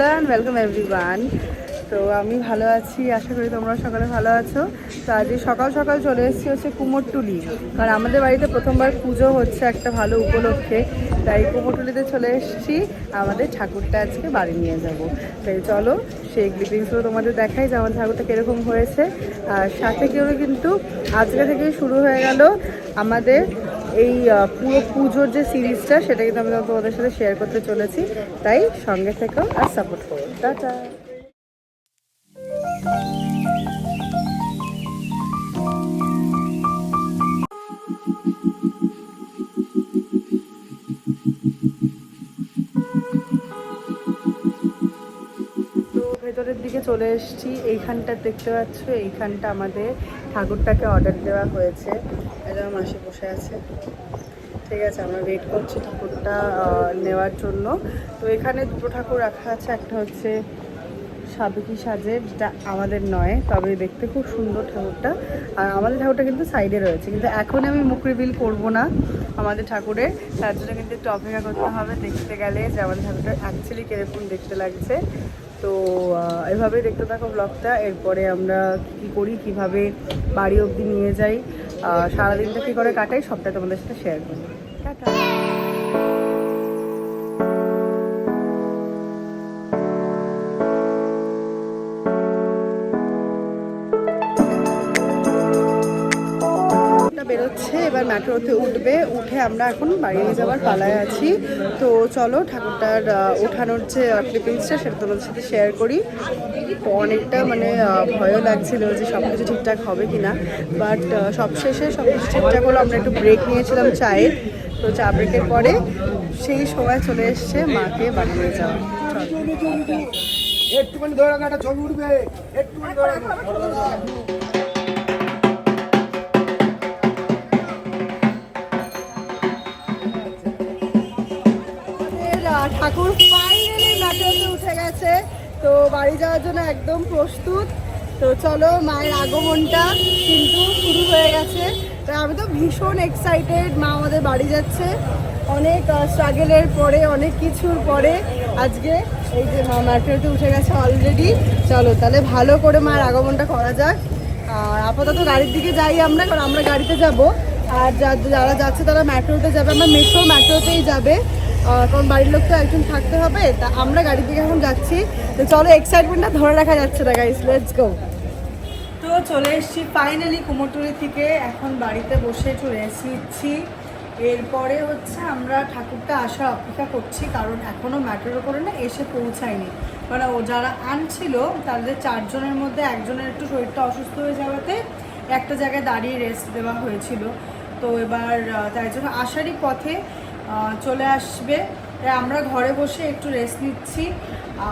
Hello and welcome everyone তো আমি ভালো আছি, আশা করি তোমরা সকালে ভালো আছো। তো আজকে সকাল সকাল চলে এসেছি হচ্ছে কুমোরটুলি। কারণ আমাদের বাড়িতে প্রথমবার পুজো হচ্ছে একটা ভালো উপলক্ষে। তাই কুমোরটুলিতে চলে এসেছি। আমাদের ঠাকুরটা আজকে বাড়ি নিয়ে যাব। তাই চলো, সেই ক্লিপিংসগুলো তোমাদের দেখাই যে আমার ঠাকুরটা কীরকম হয়েছে। আর সাথে কেউ কিন্তু আজকে থেকে শুরু হয়ে গেল আমাদের এই পুরো পুজোর যে সিরিজটা, সেটা কিন্তু আমি তোমাদের সাথে শেয়ার করতে চলেছি। তাই সঙ্গে থেকেও আর সাপোর্ট করো। টাটা। ভেতরের দিকে চলে এসেছি। এইখানটা দেখতে পাচ্ছ, এইখানটা আমাদের ঠাকুরটাকে অর্ডার দেওয়া হয়েছে। এটা মাসে বসে আছে। ঠিক আছে, আমরা ওয়েট করছি ঠাকুরটা নেওয়ার জন্য। তো এখানে দুটো ঠাকুর রাখা আছে। একটা হচ্ছে সাবেকি সাজের যেটা আমাদের নয়, তবে দেখতে খুব সুন্দর ঠাকুরটা। আর আমাদের ঠাকুরটা কিন্তু সাইডে রয়েছে। কিন্তু এখন আমি মুখ রিভিল করব না আমাদের ঠাকুরের। তার জন্য কিন্তু একটু অপেক্ষা করতে হবে। দেখতে গেলে যে আমাদের ঠাকুরটা অ্যাকচুয়ালি কীরকম দেখতে লাগছে। তো এভাবে দেখতে থাকো ব্লগটা এরপরে আমরা কী করি, কীভাবে বাড়ি অবধি নিয়ে যাই সারাদিনটা কী করে কাটাই, সবটা তোমাদের সাথে শেয়ার করি টাটা। বেরোচ্ছে, এবার মেট্রোতে উঠবে। উঠে আমরা এখন বাড়ি নিয়ে যাওয়ার পালায় আছি। তো চলো ঠাকুরটার ওঠানোর যে ক্লিপিংসটা সেটা তোমাদের সাথে শেয়ার করি। তো অনেকটা মানে ভয়ও লাগছিল যে সব কিছু ঠিকঠাক হবে কি না বাট সব শেষে সব কিছু ঠিকঠাক হলো। আমরা একটু ব্রেক নিয়েছিলাম চায়ের। তো চা ব্রেকের পরে সেই সময় চলে এসছে মাকে বাড়ি নিয়ে যাওয়া। একটুখানি ধরে একটা ছবি উঠবে। একটুখানি ধরে তো বাড়ি যাওয়ার জন্য একদম প্রস্তুত। তো চলো মায়ের আগমনটা কিন্তু শুরু হয়ে গেছে। তো আমি তো ভীষণ এক্সাইটেড মা আমাদের বাড়ি যাচ্ছে। অনেক স্ট্রাগেলের পরে, অনেক কিছুর পরে আজকে এই যে মা মেট্রোতে উঠে গেছে অলরেডি চলো তাহলে ভালো করে মায়ের আগমনটা করা যাক। আর আপাতত গাড়ির দিকে যাই আমরা, কারণ আমরা গাড়িতে যাব। আর যারা যাচ্ছে তারা মেট্রোতে যাবে। আমরা মেট্রো মেট্রোতেই যাবে। কারণ বাড়ির লোক তো একজন থাকতে হবে, তা আমরা গাড়ির দিকে এখন যাচ্ছি। তো চলো এক্সাইটমেন্টটা ধরে রাখা যাচ্ছে না গাইস লেটস গো তো চলে এসেছি ফাইনালি কুমোরটুলি থেকে, এখন বাড়িতে বসে একটু রেস্ট নিচ্ছি এরপরে হচ্ছে আমরা ঠাকুরটা আসার অপেক্ষা করছি, কারণ এখনও ম্যাটারও করে না এসে পৌঁছায়নি। মানে ও যারা আনছিল, তাদের চারজনের মধ্যে একজনের একটু শরীরটা অসুস্থ হয়ে যাওয়াতে একটা জায়গায় দাঁড়িয়ে রেস্ট দেওয়া হয়েছিল। তো এবার তাই জন্য আসারই পথে চলে আসবে। আমরা ঘরে বসে একটু রেস্ট নিচ্ছি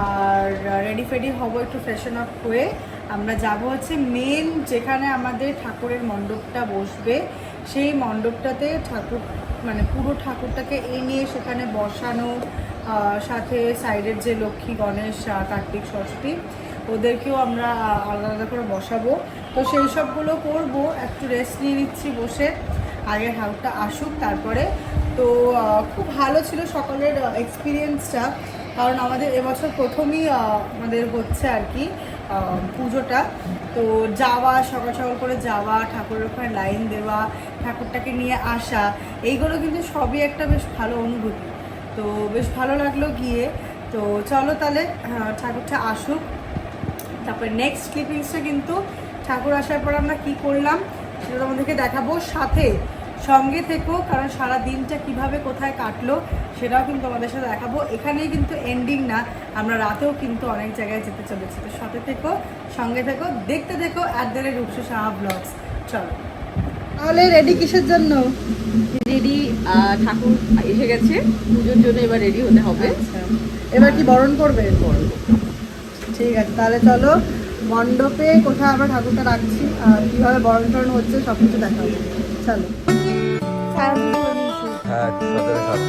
আর রেডি ফেডি হব একটু ফ্রেশন আপ হয়ে। আমরা যাব হচ্ছে মেন যেখানে আমাদের ঠাকুরের মণ্ডপটা বসবে। সেই মণ্ডপটাতে ঠাকুর মানে পুরো ঠাকুরটাকে এনে সেখানে বসানো সাথে সাইডের যে লক্ষ্মী, গণেশ কার্তিক, ষষ্ঠী, ওদেরকেও আমরা আলাদা আলাদা করে বসাবো। তো সেই সবগুলো করব, একটু রেস্ট নিয়ে নিচ্ছি বসে। আগে ঠাকুরটা আসুক, তারপরে তো খুব ভালো ছিল সকলের এক্সপিরিয়েন্সটা কারণ আমাদের এবছর প্রথমই আমাদের হচ্ছে আর কি পুজোটা। তো যাওয়া, সকাল সকাল করে যাওয়া, ঠাকুরের ওখানে লাইন দেওয়া, ঠাকুরটাকে নিয়ে আসা, এইগুলো কিন্তু সবই একটা বেশ ভালো অনুভূতি। তো বেশ ভালো লাগল গিয়ে। তো চলো তাহলে ঠাকুরটা আসুক। তারপরে নেক্সট ক্লিপিংসটা কিন্তু ঠাকুর আসার পর আমরা কি করলাম, সেটা তোমাদেরকে দেখাবো। সাথে সঙ্গে থেকো কারণ সারা দিনটা কীভাবে কোথায় কাটলো সেটাও কিন্তু তোমাদের সাথে দেখাবো। এখানেই কিন্তু এন্ডিং না আমরা রাতেও কিন্তু অনেক জায়গায় যেতে চলেছি। তো সাথে থেকো সঙ্গে থেকো দেখতে থেকো at the rate Rupsi Saha blogs চলো। তাহলে রেডি কিসের জন্য? রেডি ঠাকুর এসে গেছে পুজোর জন্য এবার রেডি হতে হবে। আচ্ছা। এবার কি বরণ করবে? ঠিক আছে তাহলে চলো মণ্ডপে কোথায় আমরা ঠাকুরটা রাখছি আর কীভাবে বরণ টরণ হচ্ছে সব কিছু দেখাবো। চলো। হ্যাঁ সতেরো সাত